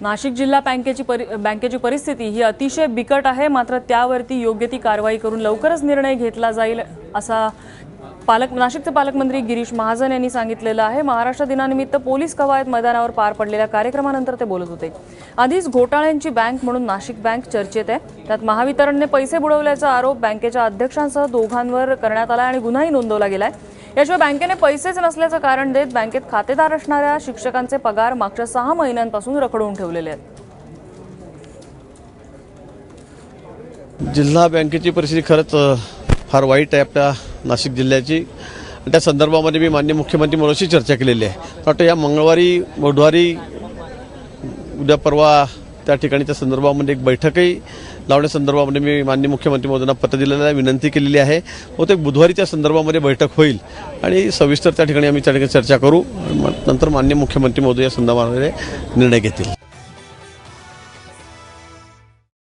नाशिक जिल्हा बँकेची परि बँकेची परिस्थिती ही अतिशय बिकट आहे. मात्र त्यावरती योग्य ती कारवाई करून लवकरच निर्णय घेतला जाईल असा पालक नाशिकचे पालकमंत्री गिरीश महाजन यांनी सांगितलेलं आहे. महाराष्ट्र दिनानिमित्त पोलीस कवायत मैदानावर पार पडलेल्या कार्यक्रमानंतर ते बोलत होते. आधीच घोटाळ्यांची बँक म्हणून नाशिक बँक चर्चेत आहे. त्यात महावितरणने पैसे बुडवल्याचा आरोप बँकेच्या अध्यक्षांसह दोघांवर करण्यात आला आणि गुन्हाही नोंदवला गेलाय. याशिवाय बँकेने पैसेच नसल्याचं कारण देत बँकेत खातेदार असणाऱ्या शिक्षकांचे पगार मागच्या सहा महिन्यांपासून रखडवून ठेवलेले आहेत. जिल्हा बँकेची परिस्थिती खरंच फार वाईट आहे आपल्या नाशिक जिल्ह्याची. त्या संदर्भामध्ये मी मान्य मुख्यमंत्री मनोशी चर्चा केलेली आहे. वाटतं या मंगळवारी बुधवारी उद्या परवा त्या ठिकाणी त्या संदर्भामध्ये एक बैठकही लावण्यासंदर्भामध्ये मी मान्य मुख्यमंत्री मोदींना पत्र दिलेलं आहे विनंती केलेली आहे. बहुतेक बुधवारी त्या संदर्भामध्ये बैठक होईल. आणि सविस्तर त्या ठिकाणी आम्ही त्या ठिकाणी चर्चा करू. मग नंतर मान्य मुख्यमंत्री मोदी या संदर्भामध्ये निर्णय घेतील.